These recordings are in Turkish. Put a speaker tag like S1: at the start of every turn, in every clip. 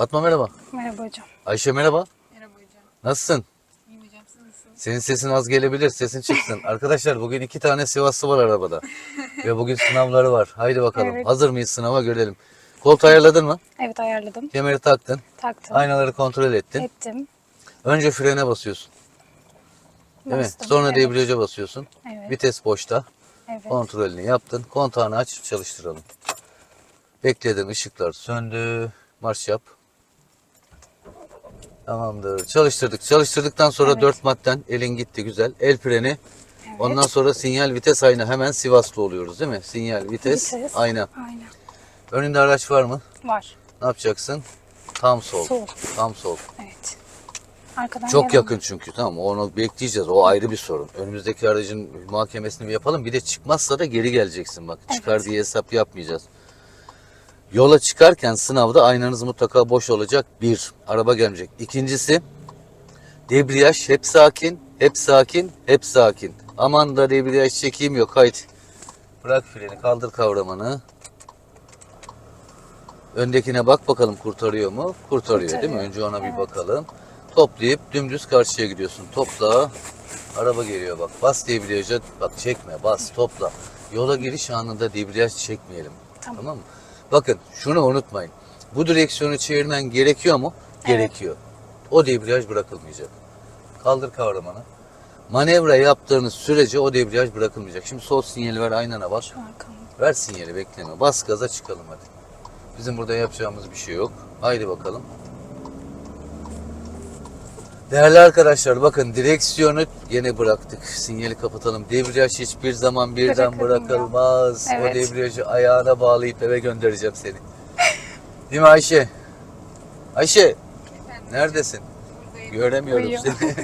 S1: Fatma merhaba.
S2: Merhaba hocam.
S1: Ayşe merhaba.
S3: Merhaba hocam.
S1: Nasılsın?
S3: İyiyim hocam siz nasılsınız?
S1: Senin sesin az gelebilir. Sesin çıksın. Arkadaşlar bugün iki tane Sivaslı var arabada. Ve bugün sınavları var. Haydi bakalım.
S2: Evet.
S1: Hazır mıyız sınava görelim. Koltuğu ayarladın mı?
S2: Evet ayarladım.
S1: Kemeri taktın.
S2: Taktım.
S1: Aynaları kontrol ettin.
S2: Ettim.
S1: Önce frene basıyorsun. Değil mi?
S2: Bastım.
S1: Sonra
S2: evet.
S1: debriyaja basıyorsun.
S2: Evet.
S1: Vites boşta.
S2: Evet.
S1: Kontrolünü yaptın. Kontağını aç çalıştıralım. Bekledin ışıklar söndü. Marş yap. Tamamdır. Çalıştırdık. Çalıştırdıktan sonra
S2: Evet.
S1: dört madden elin gitti güzel. El freni. Ondan sonra sinyal vites ayna. Hemen Sivaslı oluyoruz değil mi? Sinyal vites,
S2: Vites.
S1: ayna.
S2: Aynen.
S1: Önünde araç var mı?
S2: Var.
S1: Ne yapacaksın? Tam sol.
S2: Sol.
S1: Tam sol.
S2: Evet. Arkadan
S1: Çok yakın çünkü tamam? Onu bekleyeceğiz. O ayrı bir sorun. Önümüzdeki aracın muhakemesini bir yapalım. Bir de çıkmazsa da geri geleceksin bak. Çıkar
S2: Evet.
S1: diye hesap yapmayacağız. Yola çıkarken sınavda aynanız mutlaka boş olacak. Bir, araba gelmeyecek. İkincisi, debriyaj hep sakin, hep sakin, hep sakin. Aman da debriyaj çekeyim yok haydi. Bırak freni, kaldır kavramanı. Öndekine bak bakalım kurtarıyor mu? Kurtarıyor, değil mi?
S2: Kurtarıyor.
S1: Önce ona bir
S2: Evet.
S1: bakalım. Toplayıp dümdüz karşıya gidiyorsun. Topla. Araba geliyor bak. Bas debriyaja. Bak çekme. Bas. Topla. Yola giriş anında debriyaj çekmeyelim.
S2: Tamam.
S1: Tamam mı? Bakın şunu unutmayın. Bu direksiyonu çevirmen gerekiyor mu? Gerekiyor. O debriyaj bırakılmayacak. Kaldır kavramanı. Manevra yaptığınız sürece o debriyaj bırakılmayacak. Şimdi sol sinyali ver aynana
S2: arkamda.
S1: Ver sinyali bekleme. Bas gaza çıkalım hadi. Bizim burada yapacağımız bir şey yok. Haydi bakalım. Değerli arkadaşlar bakın direksiyonu yine bıraktık. Sinyali kapatalım. Debriyaj hiçbir zaman birden
S2: Bırakılmıyor.
S1: bırakılmaz.
S2: Evet.
S1: O debriyajı ayağına bağlayıp eve göndereceğim seni. Değil mi Ayşe? Ayşe neredesin?
S3: buradayım.
S1: Göremiyorum
S2: Uyuyor.
S1: seni.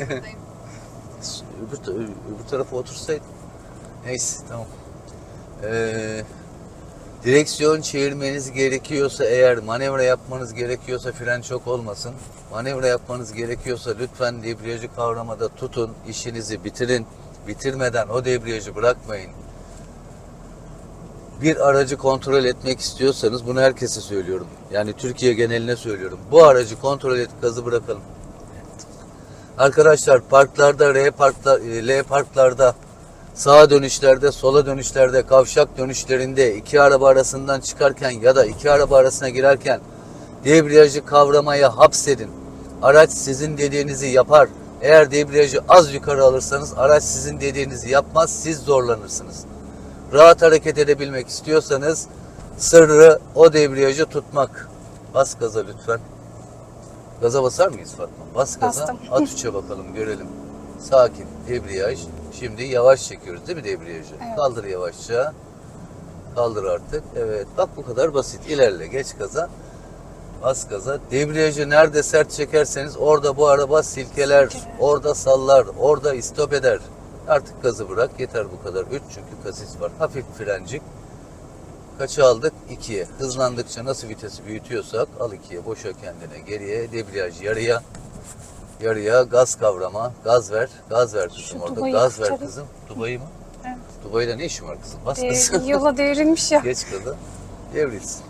S3: Buradayım.
S1: öbür, öbür tarafa otursaydın. Neyse tamam. Ee, direksiyon çevirmeniz gerekiyorsa eğer manevra yapmanız gerekiyorsa fren çok olmasın. Manevra yapmanız gerekiyorsa lütfen debriyajı kavramada tutun. işinizi bitirin. Bitirmeden o debriyajı bırakmayın. Bir aracı kontrol etmek istiyorsanız bunu herkese söylüyorum. Yani Türkiye geneline söylüyorum. Bu aracı kontrol et gazı bırakalım. Arkadaşlar parklarda, R parklar, L parklarda, sağa dönüşlerde, sola dönüşlerde, kavşak dönüşlerinde iki araba arasından çıkarken ya da iki araba arasına girerken debriyajı kavramaya hapsedin. Araç sizin dediğinizi yapar. Eğer debriyajı az yukarı alırsanız araç sizin dediğinizi yapmaz, siz zorlanırsınız. Rahat hareket edebilmek istiyorsanız sırrı o debriyajı tutmak. Bas gaza lütfen. Gaza basar mıyız Fatma? Bas gaza.
S2: Bastım.
S1: At uça bakalım görelim. Sakin. Debriyaj. Şimdi yavaş çekiyoruz değil mi debriyajı?
S2: Evet.
S1: Kaldır yavaşça. Kaldır artık. Evet. Bak bu kadar basit. İlerle. Geç gaza. Bas gaza. Debriyajı nerede sert çekerseniz orada bu araba silkeler,
S2: Silkeler.
S1: orada sallar, orada istop eder. Artık gazı bırak. Yeter bu kadar. 3 çünkü kasis var. Hafif frencik. Kaça aldık? 2'ye. Hızlandıkça nasıl vitesi büyütüyorsak al 2'ye. Boşa kendine. Geriye debriyaj yarıya. Yarıya gaz kavrama. Gaz ver. Gaz ver kızım
S2: Şu
S1: orada.
S2: Dubai'yi
S1: Gaz ver
S2: kurtarın.
S1: kızım. Dubai'yi mi?
S2: Evet.
S1: Dubai'de ne işin var kızım? Bas
S2: Ee,
S1: kızım.
S2: yola devrilmiş ya.
S1: Geç kadı. Devrilsin.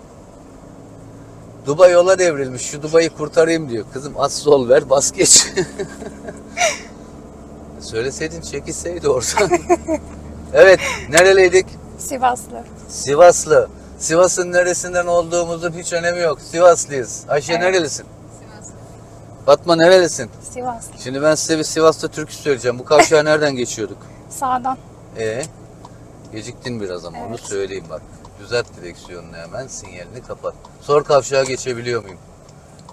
S1: Dubai yola devrilmiş. Şu Dubai'yi kurtarayım diyor. Kızım az sol ver bas geç. Söyleseydin çekilseydi oradan. evet. Nereliydik?
S2: Sivaslı.
S1: Sivaslı. Sivas'ın neresinden olduğumuzun hiç önemi yok. Sivaslıyız. Ayşe
S2: Evet.
S1: nerelisin?
S3: Sivas.
S1: Fatma nerelisin?
S2: Sivaslı.
S1: Şimdi ben size bir Sivas'ta türkü söyleyeceğim. Bu kavşağı nereden geçiyorduk?
S2: Sağdan.
S1: E geciktin biraz ama onu
S2: Evet.
S1: söyleyeyim bak. Düzelt direksiyonunu hemen sinyalini kapat. Sor kavşağı geçebiliyor muyum?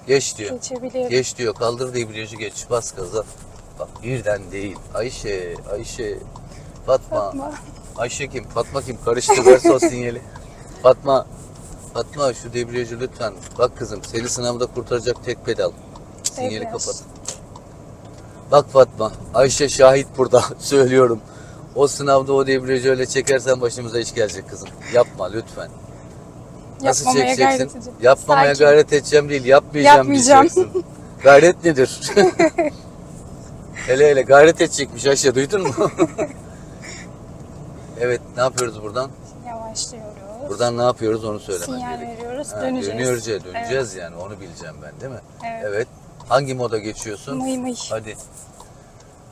S1: Geç diyor.
S2: Geçebilirim.
S1: Geç diyor. Kaldır debriyajı geç. Bas gaza. Bak birden değil. Ayşe, Ayşe, Fatma.
S2: Fatma.
S1: Ayşe kim? Fatma kim? Karıştı ver o sinyali. Fatma, Fatma şu debriyajı lütfen. Bak kızım seni sınavda kurtaracak tek pedal. Sinyali
S2: Debriyaj.
S1: kapat. Bak Fatma, Ayşe şahit burada. Söylüyorum. O sınavda o debriyajı öyle çekersen başımıza iş gelecek kızım. Yapma lütfen. Nasıl
S2: Yapmamaya
S1: çekeceksin?
S2: gayret edeceğim.
S1: Yapmamaya
S2: Sakin.
S1: gayret edeceğim değil, yapmayacağım,
S2: Yapmayacağım.
S1: diyeceksin. Gayret nedir? hele hele gayret edecekmiş Ayşe duydun mu? evet ne yapıyoruz buradan?
S2: Yavaşlıyoruz.
S1: Buradan ne yapıyoruz onu söylemen
S2: Sinyal
S1: gerekiyor.
S2: veriyoruz,
S1: Ha,
S2: döneceğiz.
S1: Dönüyoruz ya, döneceğiz yani onu bileceğim ben değil mi?
S2: Evet.
S1: Evet. Hangi moda geçiyorsun?
S2: Mıy mıy.
S1: Hadi.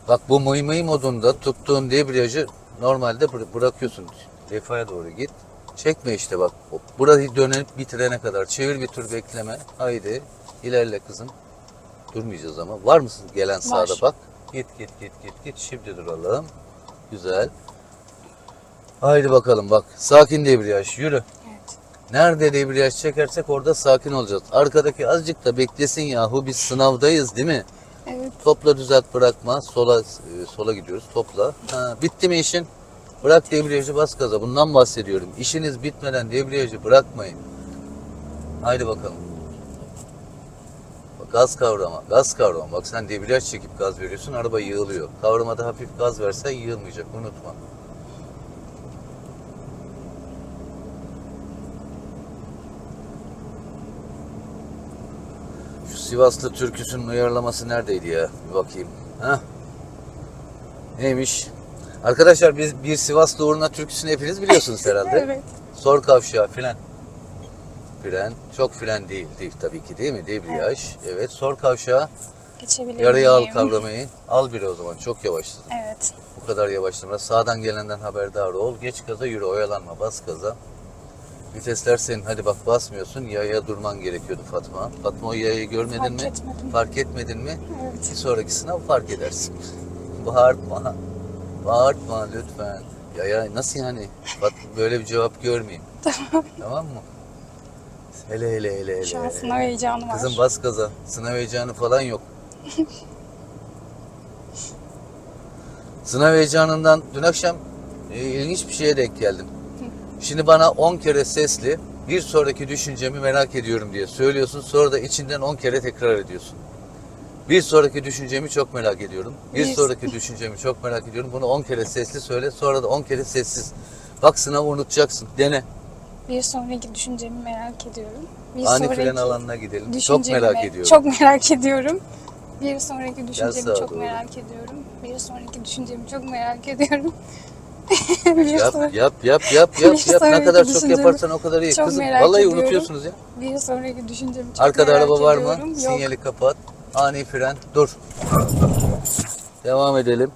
S1: Bak bu mıy mıy modunda tuttuğun debriyajı normalde bıra- bırakıyorsun. Defaya doğru git. Çekme işte bak. Burayı dönüp bitirene kadar. Çevir bir tur bekleme. Haydi. ilerle kızım. Durmayacağız ama. Var mısın gelen sağda bak. Git git git git git. Şimdi duralım. Güzel. Haydi bakalım bak. Sakin debriyaj. Yürü. Nerede debriyaj çekersek orada sakin olacağız. Arkadaki azıcık da beklesin yahu biz sınavdayız değil mi?
S2: Evet.
S1: Topla düzelt bırakma. Sola e, sola gidiyoruz. Topla. Ha, bitti mi işin? Bırak debriyajı bas gaza. Bundan bahsediyorum. İşiniz bitmeden debriyajı bırakmayın. Haydi bakalım. Bak, Gaz kavrama, gaz kavrama. Bak sen debriyaj çekip gaz veriyorsun, araba yığılıyor. Kavramada hafif gaz versen yığılmayacak, unutma. Sivaslı türküsünün uyarlaması neredeydi ya? Bir bakayım. Ha? Neymiş? Arkadaşlar biz bir Sivaslı uğruna türküsünü hepiniz biliyorsunuz herhalde.
S2: Evet.
S1: Sor kavşağı filan. Fren. Çok fren değil, değil tabii ki değil mi? Debriyaj. Evet. Sor kavşağı.
S2: Geçebilir
S1: Yarıya al kavramayı. Al biri o zaman. Çok yavaşladın.
S2: Evet.
S1: Bu kadar yavaşlama. Sağdan gelenden haberdar ol. Geç gaza yürü. Oyalanma. Bas gaza. Vitesler senin. Hadi bak basmıyorsun. Yaya durman gerekiyordu Fatma. Fatma o yayayı görmedin
S2: Fark
S1: mi?
S2: etmedim.
S1: Fark etmedin mi?
S2: Evet.
S1: Bir sonraki sınav fark edersin. Bağırtma. Bağırtma lütfen. Ya ya nasıl yani? Bak böyle bir cevap görmeyeyim. Tamam. tamam mı? Hele hele hele hele.
S2: Şu an sınav heyecanı var.
S1: Kızım bas gaza. Sınav heyecanı falan yok. Sınav heyecanından dün akşam e, ilginç bir şeye denk geldim. Şimdi bana 10 kere sesli bir sonraki düşüncemi merak ediyorum diye söylüyorsun. Sonra da içinden 10 kere tekrar ediyorsun. Bir sonraki düşüncemi çok merak ediyorum. Bir
S2: Bir-
S1: sonraki düşüncemi çok merak ediyorum. Bunu 10 kere sesli söyle. Sonra da 10 kere sessiz. Bak sınavı unutacaksın. Dene.
S2: Bir sonraki düşüncemi merak ediyorum. Bir
S1: Ani
S2: sonraki
S1: fren alanına gidelim. Çok merak ediyorum.
S2: Çok merak ediyorum. Bir sonraki düşüncemi çok
S1: doğru.
S2: merak ediyorum. Bir sonraki düşüncemi çok merak ediyorum.
S1: Yap yap yap yap yap
S2: Bir
S1: yap. Ne kadar çok yaparsan o kadar iyi.
S2: çok
S1: Kızım
S2: merak
S1: vallahi
S2: ediyorum.
S1: unutuyorsunuz ya.
S2: bir sonraki düşüncemi çok
S1: Arkada
S2: merak
S1: araba var mı?
S2: Yok.
S1: Sinyali kapat. Ani fren. Dur. Devam edelim.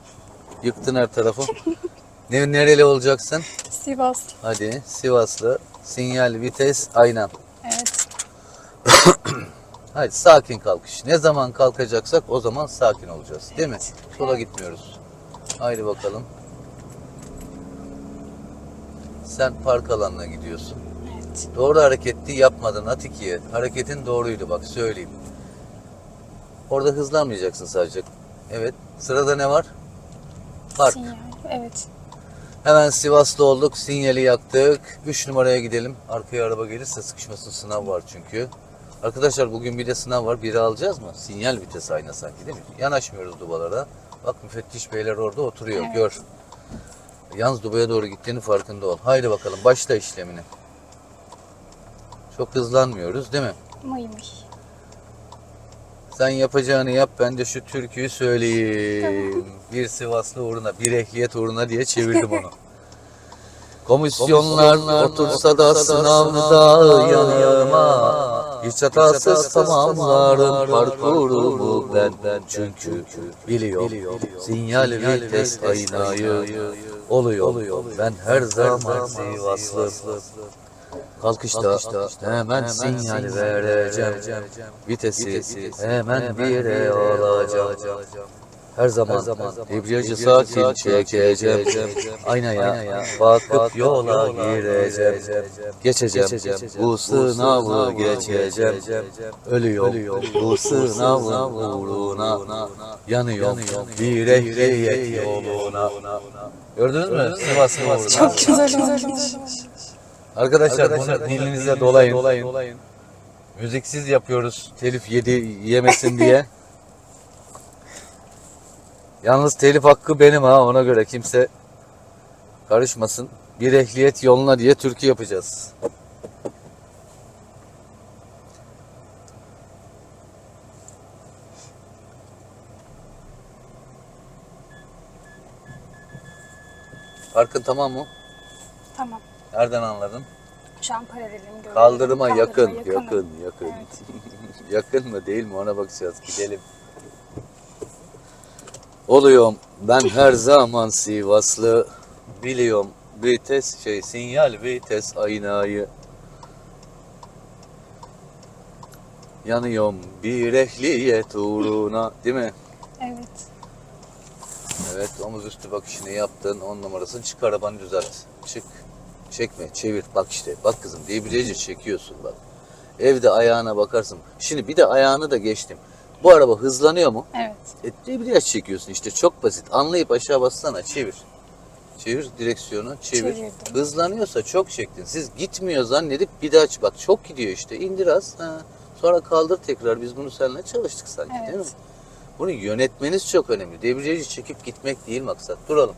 S1: Yıktın her tarafı. ne, nereli olacaksın?
S2: Sivas.
S1: Hadi Sivaslı. Sinyal, vites, ayna.
S2: Evet.
S1: Hadi sakin kalkış. Ne zaman kalkacaksak o zaman sakin olacağız. Değil mi? Sola gitmiyoruz. Haydi bakalım. Sen park alanına gidiyorsun.
S2: Evet.
S1: Doğru hareketi yapmadın Atiki'ye. Hareketin doğruydu bak söyleyeyim. Orada hızlanmayacaksın sadece. Evet. Sırada ne var? Park.
S2: Sinyal. Evet.
S1: Hemen Sivaslı olduk. Sinyali yaktık. 3 numaraya gidelim. Arkaya araba gelirse sıkışmasın. Sınav var çünkü. Arkadaşlar bugün bir de sınav var. Biri alacağız mı? Sinyal vites ayna sanki değil mi? Yanaşmıyoruz dubalara. Bak müfettiş beyler orada oturuyor.
S2: Evet.
S1: Gör. Yalnız dubaya doğru gittiğini farkında ol. Haydi bakalım başla işlemini. Çok hızlanmıyoruz değil mi?
S2: Mıy.
S1: Sen yapacağını yap ben de şu türküyü söyleyeyim. Bir Sivaslı uğruna, bir ehliyet uğruna diye çevirdim onu. Komisyonlar otursa da sınavda yan yanıma Hiç hatasız tamamlarım parkurumu ben Çünkü biliyorum sinyal vites aynayı oluyor. Ben her zaman Sivaslı. Kalkışta hemen sinyal vereceğim. Vitesi hemen bire alacağım her zaman. Debriyajı sakin çekeceğim. Aynaya bakıp yola gireceğim. Geçeceğim. Bu sınavı geçeceğim. Ölüyorum. Bu sınavın uğruna Yanıyorum. bir ehliyet yoluna Gördünüz mü? Sivas Sivas
S2: Çok güzel olmuş.
S1: Arkadaşlar, bunu dilinize dolayın. Müziksiz yapıyoruz. Telif yedi yemesin diye. Yalnız telif hakkı benim ha ona göre kimse karışmasın. Bir ehliyet yoluna diye türkü yapacağız. Farkın tamam mı?
S2: Tamam.
S1: Nereden anladın?
S2: Şu an paralelim görüyorum.
S1: Kaldırıma yakın,
S2: Kaldırıma
S1: yakın,
S2: yakınım.
S1: yakın.
S2: Evet.
S1: yakın mı değil mi ona bakacağız. Gidelim. Oluyorum ben her zaman Sivaslı biliyorum vites şey sinyal vites aynayı yanıyorum bir ehliyet uğruna değil mi?
S2: Evet.
S1: Evet omuz üstü bakışını yaptın. On numarasını çık arabanı düzelt. Çık. Çekme çevir. Bak işte bak kızım debriyajı çekiyorsun bak. Evde ayağına bakarsın. Şimdi bir de ayağını da geçtim. Bu araba hızlanıyor mu?
S2: Evet.
S1: E, debriyaj çekiyorsun işte çok basit. Anlayıp aşağı bassana çevir. Çevir direksiyonu çevir.
S2: Çevirdim.
S1: Hızlanıyorsa çok çektin. Siz gitmiyor zannedip bir daha aç. Bak çok gidiyor işte. İndir az. Ha. Sonra kaldır tekrar. Biz bunu seninle çalıştık sanki değil mi?
S2: Evet.
S1: Bunu yönetmeniz çok önemli. Debriyajı çekip gitmek değil maksat. Duralım.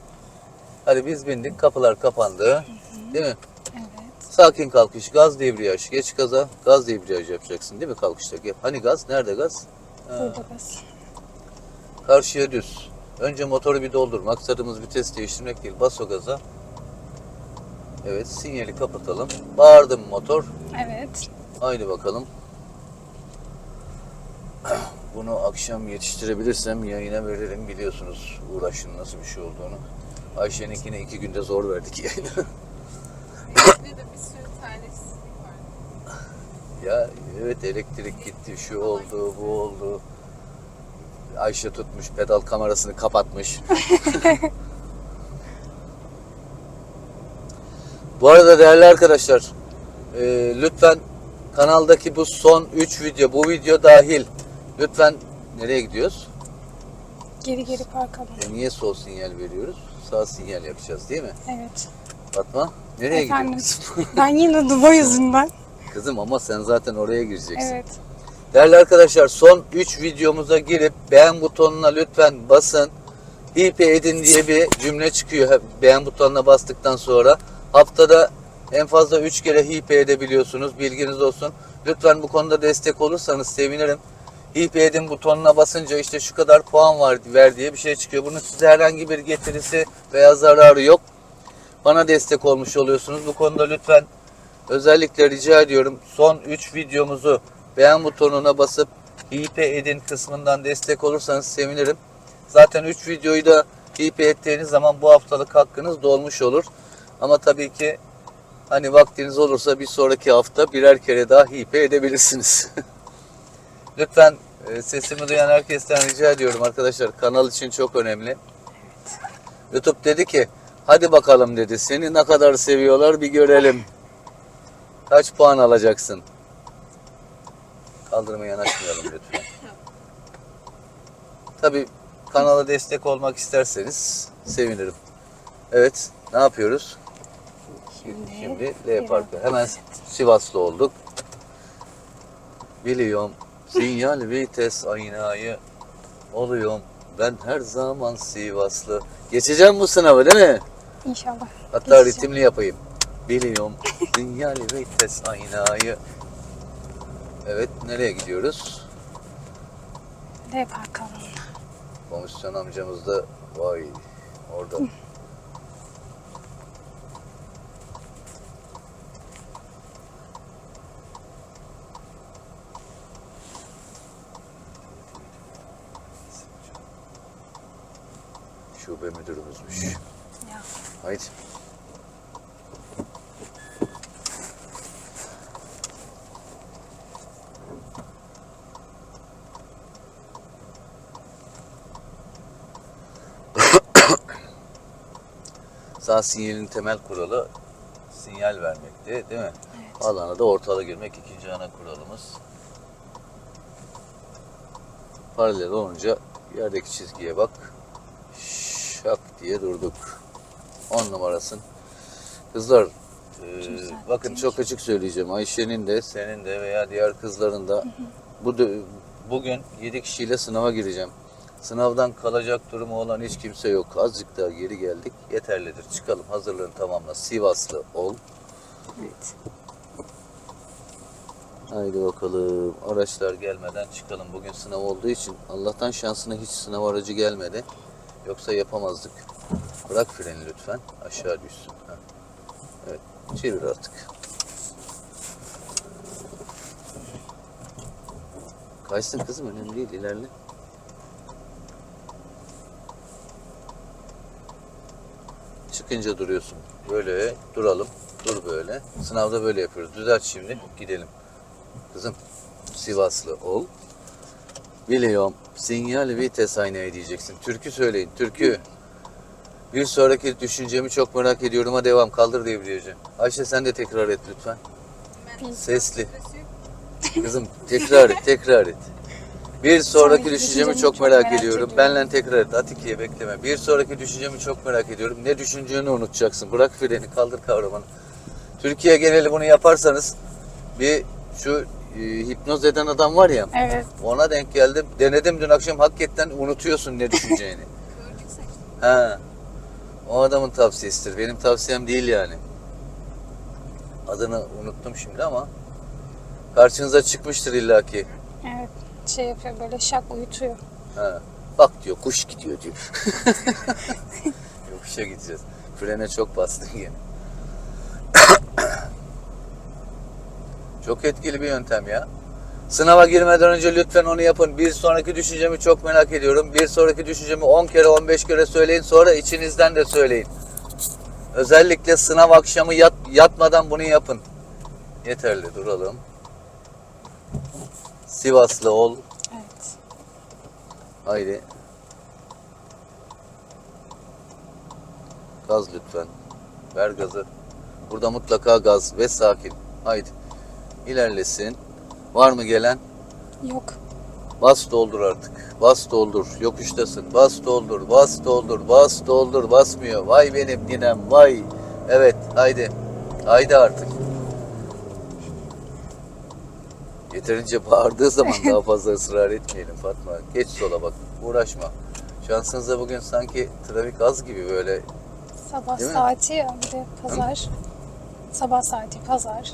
S1: Hadi biz bindik. Kapılar kapandı. Değil mi?
S2: Evet.
S1: Sakin kalkış. Gaz debriyaj. Geç gaza. Gaz debriyaj yapacaksın değil mi kalkışta? Hani gaz? Nerede gaz?
S2: Burada bas.
S1: Karşıya düz. Önce motoru bir doldur. Maksadımız vites değiştirmek değil. Bas o gaza. Evet sinyali kapatalım. Bağırdım motor.
S2: Evet.
S1: Haydi bakalım. Bunu akşam yetiştirebilirsem yayına veririm. Biliyorsunuz uğraşın nasıl bir şey olduğunu. Ayşe'ninkine iki günde zor verdik yayını.
S3: Evde de bir sürü.
S1: Ya evet elektrik gitti, şu oldu, bu oldu. Ayşe tutmuş, pedal kamerasını kapatmış. bu arada değerli arkadaşlar, e, lütfen kanaldaki bu son 3 video, bu video dahil, lütfen nereye gidiyoruz?
S2: Geri geri park alalım.
S1: E, niye sol sinyal veriyoruz? Sağ sinyal yapacağız değil mi?
S2: Evet.
S1: Fatma, nereye
S2: Efendim.
S1: gidiyoruz?
S2: ben yine Dubai yüzünden.
S1: Kızım ama sen zaten oraya gireceksin.
S2: Evet.
S1: Değerli arkadaşlar son 3 videomuza girip beğen butonuna lütfen basın. Hipe edin diye bir cümle çıkıyor beğen butonuna bastıktan sonra. Haftada en fazla 3 kere hipe edebiliyorsunuz. Bilginiz olsun. Lütfen bu konuda destek olursanız sevinirim. Hipe edin butonuna basınca işte şu kadar puan var ver diye bir şey çıkıyor. Bunun size herhangi bir getirisi veya zararı yok. Bana destek olmuş oluyorsunuz. Bu konuda lütfen özellikle rica ediyorum. Son 3 videomuzu beğen butonuna basıp hipe edin kısmından destek olursanız sevinirim. Zaten 3 videoyu da hipe ettiğiniz zaman bu haftalık hakkınız dolmuş olur. Ama tabii ki hani vaktiniz olursa bir sonraki hafta birer kere daha hipe edebilirsiniz. Lütfen e, sesimi duyan herkesten rica ediyorum arkadaşlar. Kanal için çok önemli. YouTube dedi ki hadi bakalım dedi. Seni ne kadar seviyorlar bir görelim. Kaç puan alacaksın? Kaldırıma yanaşmayalım lütfen. Tabi kanala destek olmak isterseniz sevinirim. Evet, ne yapıyoruz?
S2: Şimdi,
S1: Şimdi L Parkı. Hemen Sivaslı olduk. Biliyorum sinyal vites aynayı oluyorum. Ben her zaman Sivaslı. Geçeceğim bu sınavı değil mi?
S2: İnşallah.
S1: Hatta
S2: Geçeceğim.
S1: ritimli yapayım. Biliyorum sinyal vites aynayı. Evet nereye gidiyoruz?
S2: L park alalım.
S1: Komisyon amcamız da vay orada müdürümüzmüş.
S2: Ya.
S1: Haydi. Sağ sinyalin temel kuralı sinyal vermekti değil mi?
S2: Evet.
S1: Alana da ortalı girmek ikinci ana kuralımız. Paralel olunca yerdeki çizgiye bak. Şak diye durduk. 10 numarasın. Kızlar e, bakın çok açık söyleyeceğim. Ayşe'nin de senin de veya diğer kızların da bu bugün 7 kişiyle sınava gireceğim. Sınavdan kalacak durumu olan hiç kimse yok. Azıcık daha geri geldik. Yeterlidir. Çıkalım hazırlığını tamamla. Sivaslı ol.
S2: Evet.
S1: Haydi bakalım. Araçlar gelmeden çıkalım. Bugün sınav olduğu için Allah'tan şansına hiç sınav aracı gelmedi. Yoksa yapamazdık. Bırak freni lütfen. Aşağı düşsün. Ha. Evet. Çevir artık. Kaysın kızım önemli değil. İlerle. Çıkınca duruyorsun. Böyle duralım. Dur böyle. Sınavda böyle yapıyoruz. Düzelt şimdi. Gidelim. Kızım Sivaslı ol. Biliyorum. Sinyal vites aynaya diyeceksin. Türkü söyleyin. Türkü. Bir sonraki düşüncemi çok merak ediyorum. Ha devam. Kaldır debriyajı. Ayşe sen de tekrar et lütfen. Sesli. Kızım tekrar et, tekrar et. Bir sonraki düşüncemi çok merak, ediyorum. Benle tekrar et. Atikiye bekleme. Bir sonraki düşüncemi çok merak ediyorum. Ne düşüneceğini unutacaksın. Bırak freni, kaldır kavramanı. Türkiye geneli bunu yaparsanız bir şu e, hipnoz eden adam var ya
S2: Evet.
S1: ona denk geldim. Denedim dün akşam hakikaten unutuyorsun ne düşüneceğini. Ha. O adamın tavsiyesidir. Benim tavsiyem değil yani. Adını unuttum şimdi ama karşınıza çıkmıştır illaki.
S2: Evet. Şey yapıyor böyle şak uyutuyor.
S1: Ha. Bak diyor kuş gidiyor diyor. Yokuşa gideceğiz. Frene çok bastın yine. çok etkili bir yöntem ya. Sınava girmeden önce lütfen onu yapın. Bir sonraki düşüncemi çok merak ediyorum. Bir sonraki düşüncemi 10 kere 15 kere söyleyin. Sonra içinizden de söyleyin. Özellikle sınav akşamı yat, yatmadan bunu yapın. Yeterli duralım. Sivaslı ol.
S2: Evet.
S1: Haydi. Gaz lütfen. Ver gazı. Burada mutlaka gaz ve sakin. Haydi. İlerlesin. Var mı gelen?
S2: Yok.
S1: Bas doldur artık. Bas doldur. Yokuştasın. Bas doldur. Bas doldur. Bas doldur. Basmıyor. Vay benim ninem. Vay. Evet. Haydi. Haydi artık. Yeterince bağırdığı zaman daha fazla ısrar etmeyelim Fatma. Geç sola bak. Uğraşma. Şansınıza bugün sanki trafik az gibi böyle.
S2: Sabah
S1: Değil mi?
S2: saati ya bir de pazar. Sabah saati pazar.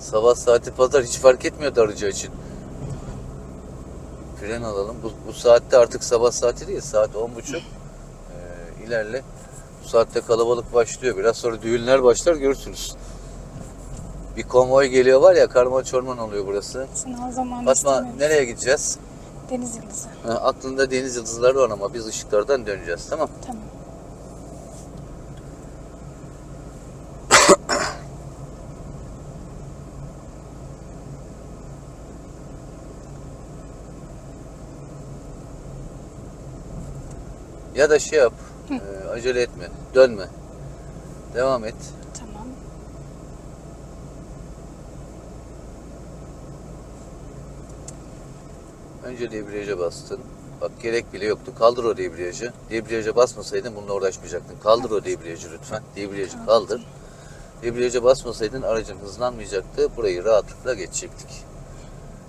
S1: Sabah saati pazar hiç fark etmiyor darıca için. Fren alalım. Bu, bu saatte artık sabah saati değil. Saat on buçuk. Ee, ilerle. Bu saatte kalabalık başlıyor. Biraz sonra düğünler başlar görürsünüz. Bir konvoy geliyor var ya karman çorman oluyor burası.
S2: Sınav zamanı
S1: Fatma
S2: istemiyoruz.
S1: nereye gideceğiz?
S2: Deniz yıldızı.
S1: Ha, aklında deniz yıldızları var ama biz ışıklardan döneceğiz tamam
S2: Tamam.
S1: Ya da şey yap. e, acele etme. Dönme. Devam et.
S2: Tamam.
S1: Önce debriyaja bastın. Bak gerek bile yoktu. Kaldır o debriyajı. Debriyaja basmasaydın bununla uğraşmayacaktın. Kaldır o debriyajı lütfen. Debriyajı kaldır. Debriyaja basmasaydın aracın hızlanmayacaktı. Burayı rahatlıkla geçecektik.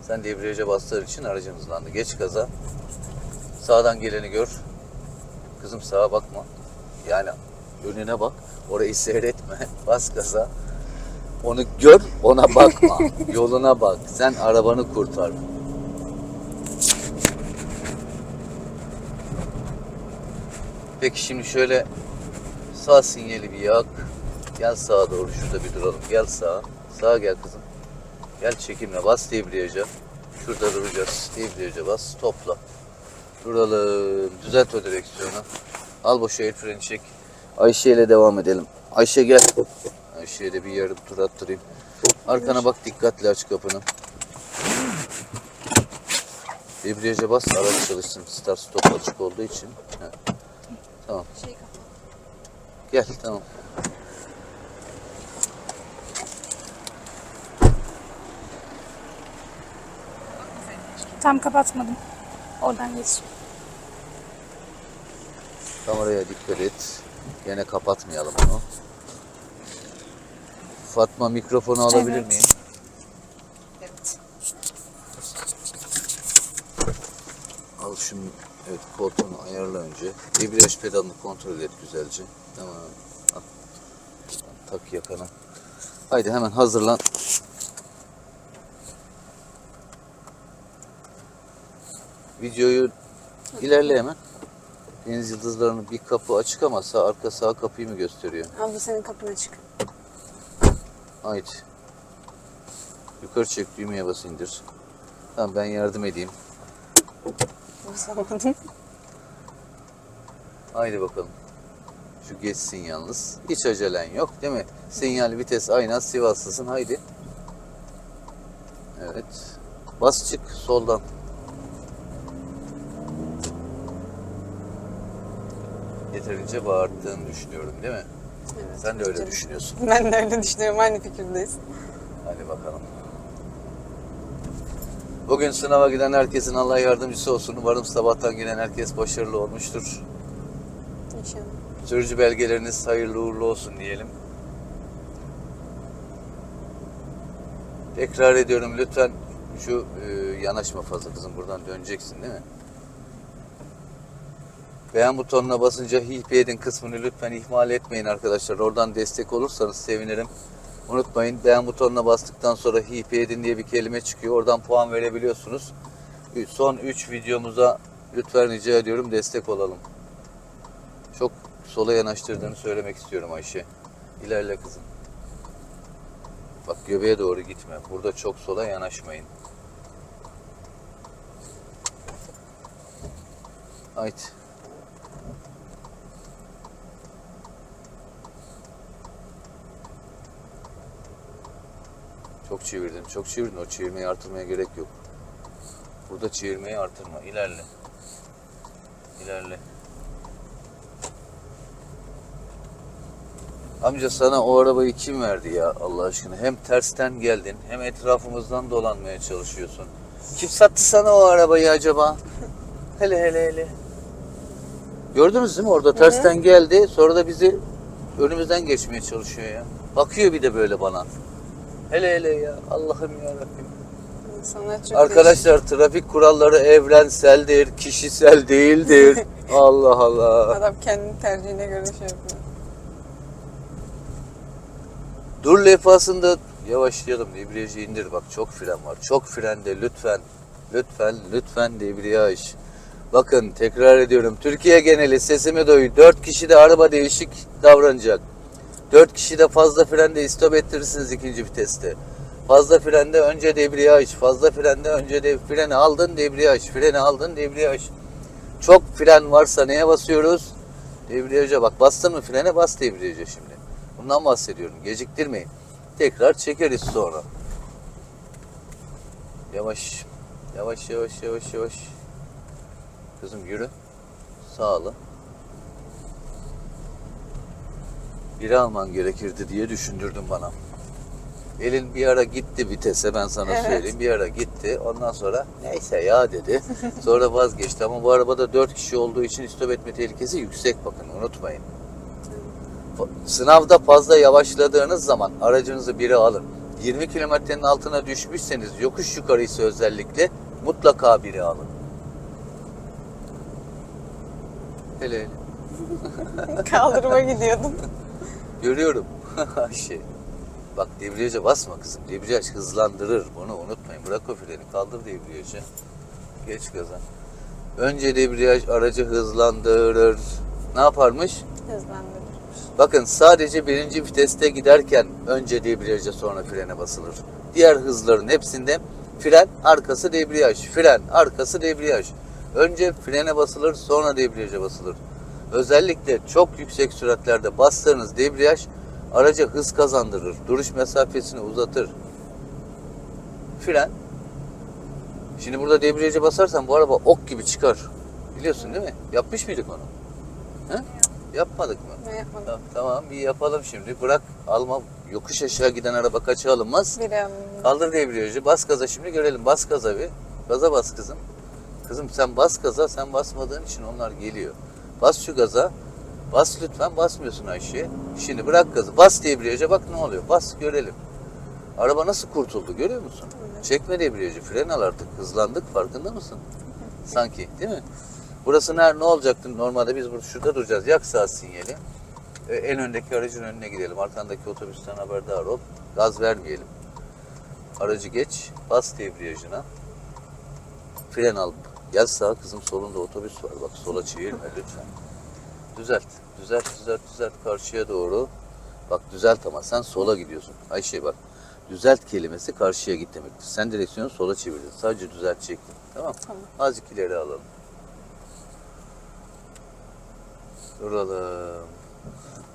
S1: Sen debriyaja bastığın için aracın hızlandı. Geç gaza. Sağdan geleni gör. Kızım sağa bakma. Yani önüne bak. Orayı seyretme. Bas gaza. Onu gör, ona bakma. Yoluna bak. Sen arabanı kurtar. Peki şimdi şöyle sağ sinyali bir yak. Gel sağa doğru şurada bir duralım. Gel sağa. Sağa gel kızım. Gel çekinme. Bas debriyaja. Şurada duracağız. Debriyaja bas. Topla. Duralım. Düzelt o direksiyonu. Al boşa el freni çek. Ayşe ile devam edelim. Ayşe gel. Ayşe'ye de bir yarım tur attırayım. Arkana bak dikkatli aç kapını. Debriyaja bas araç çalışsın. Start stop açık olduğu için. Heh. Tamam.
S3: Şey.
S1: Gel tamam.
S2: Tam kapatmadım. Oradan geç.
S1: Kameraya dikkat et. Gene kapatmayalım onu. Fatma mikrofonu alabilir
S2: Evet.
S1: miyim?
S2: Evet.
S1: Al şunu. Evet koltuğunu ayarla önce. Debriyaj pedalını kontrol et güzelce. Tamam. Al. Tak yakana. Haydi hemen hazırlan. Videoyu ilerle hemen. Deniz yıldızlarının bir kapı açık ama sağ arka sağ kapıyı mı gösteriyor?
S3: Abla senin kapın açık.
S1: Haydi. Yukarı çek düğmeye bas indir. Tamam ben yardım edeyim.
S4: Basamadım.
S1: Haydi bakalım. Şu geçsin yalnız. Hiç acelen yok değil mi? Sinyal vites ayna Sivaslısın haydi. Evet. Bas çık soldan. Yeterince bağırttığını düşünüyorum değil mi?
S4: Evet.
S1: Sen de öyle düşünüyorsun.
S4: Ben de öyle düşünüyorum. Aynı fikirdeyiz.
S1: Hadi bakalım. Bugün sınava giden herkesin Allah yardımcısı olsun. Umarım sabahtan gelen herkes başarılı olmuştur.
S4: İnşallah.
S1: Sürücü belgeleriniz hayırlı uğurlu olsun diyelim. Tekrar ediyorum lütfen şu e, yanaşma fazla kızım buradan döneceksin değil mi? Beğen butonuna basınca edin kısmını lütfen ihmal etmeyin arkadaşlar. Oradan destek olursanız sevinirim. Unutmayın beğen butonuna bastıktan sonra hilpi edin diye bir kelime çıkıyor. Oradan puan verebiliyorsunuz. Son 3 videomuza lütfen rica ediyorum destek olalım. Çok sola yanaştırdığını söylemek istiyorum Ayşe. İlerle kızım. Bak göbeğe doğru gitme. Burada çok sola yanaşmayın. Haydi. Çok çevirdin, çok çevirdin. O çevirmeyi artırmaya gerek yok. Burada çevirmeyi artırma. İlerle. İlerle. Amca sana o arabayı kim verdi ya Allah aşkına? Hem tersten geldin hem etrafımızdan dolanmaya çalışıyorsun. Kim sattı sana o arabayı acaba? Hele hele hele. Gördünüz değil mi orada tersten geldi sonra da bizi önümüzden geçmeye çalışıyor ya. Bakıyor bir de böyle bana. Hele hele ya Allah'ım ya Rabbim.
S4: İnsanlar çok
S1: Arkadaşlar trafik kuralları evrenseldir, kişisel değildir. Allah. Allah.
S4: Adam kendi tercihine göre şey yapıyor.
S1: Dur levhasında yavaşlayalım debriyajı indir bak çok fren var. Çok frende lütfen. Lütfen lütfen debriyaj. Bakın tekrar ediyorum. Türkiye geneli sesimi doyu. 4 kişi de araba değişik davranacak. 4 kişi de fazla frende istop ettirirsiniz ikinci viteste. Fazla frende önce debriyaj. Fazla frende önce de freni aldın debriyaj. Freni aldın debriyaj. Çok fren varsa neye basıyoruz? Debriyaja bak. Bastın mı frene bas debriyaja şimdi. Bundan bahsediyorum. Geciktirmeyin. Tekrar çekeriz sonra. Yavaş. Yavaş yavaş yavaş yavaş. Kızım yürü. Sağlı. Biri alman gerekirdi diye düşündürdün bana. Elin bir ara gitti vitese ben sana
S4: Evet.
S1: söyleyeyim. Bir ara gitti. Ondan sonra neyse ya dedi. Sonra vazgeçti ama bu arabada 4 kişi olduğu için istop etme tehlikesi yüksek bakın unutmayın. Sınavda fazla yavaşladığınız zaman aracınızı biri alın. 20 kilometrenin altına düşmüşseniz yokuş yukarıysa özellikle mutlaka biri alın. Hele hele.
S4: Kaldırıma gidiyordum.
S1: Görüyorum. Ayşe. Bak debriyaja basma kızım. Debriyaj hızlandırır. Bunu unutmayın. Bırak o freni. Kaldır debriyajı. Geç gaza. Önce debriyaj aracı hızlandırır. Ne yaparmış?
S4: Hızlandırır.
S1: Bakın sadece birinci viteste giderken önce debriyaja sonra frene basılır. Diğer hızların hepsinde fren arkası debriyaj, fren arkası debriyaj. Önce frene basılır sonra debriyaja basılır. Özellikle çok yüksek süratlerde bastığınız debriyaj araca hız kazandırır, duruş mesafesini uzatır. Fren Şimdi burada debriyaja basarsan bu araba ok gibi çıkar. Biliyorsun değil mi? Yapmış mıydık onu? He? Yapmadık mı?
S4: Ne yapmadım.
S1: Tamam, tamam bir yapalım şimdi. Bırak alma yokuş aşağı giden araba kaça alınmaz.
S4: Biri
S1: Kaldır debriyajı. Bas gaza şimdi görelim. Bas gaza bir. Gaza bas kızım. Kızım sen bas gaza. Sen basmadığın için onlar geliyor. Bas şu gaza. Bas lütfen. Basmıyorsun Ayşe. Şimdi bırak gazı. Bas debriyaja bak ne oluyor. Bas görelim. Araba nasıl kurtuldu görüyor musun? Çekme debriyajı. Fren al artık. Hızlandık farkında mısın? Sanki değil mi? Burası nerede ne olacaktı? Normalde biz burada şurada duracağız. Yak sağ sinyali. E, en öndeki aracın önüne gidelim. Arkandaki otobüsten haberdar ol. Gaz vermeyelim. Aracı geç. Bas debriyajına. Fren al. Gel sağa kızım solunda otobüs var. Bak sola çevirme lütfen. Düzelt. Düzelt, düzelt, düzelt. Karşıya doğru. Bak düzelt ama sen sola gidiyorsun. Ayşe bak. Düzelt kelimesi karşıya git demektir. Sen direksiyonu sola çevirdin. Sadece düzeltecektin. Tamam.
S4: Tamam.
S1: Azıcık ileri alalım. Duralım.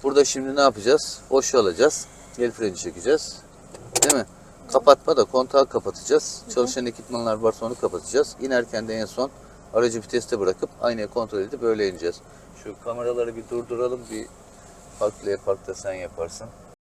S1: Burada şimdi ne yapacağız? Boşu alacağız. El freni çekeceğiz. Değil mi? Kapatma da kontağı kapatacağız. Çalışan ekipmanlar varsa onu kapatacağız. İnerken de en son aracı viteste bırakıp aynayı kontrol edip böyle ineceğiz. Şu kameraları bir durduralım. Bir park, L parkta sen yaparsın.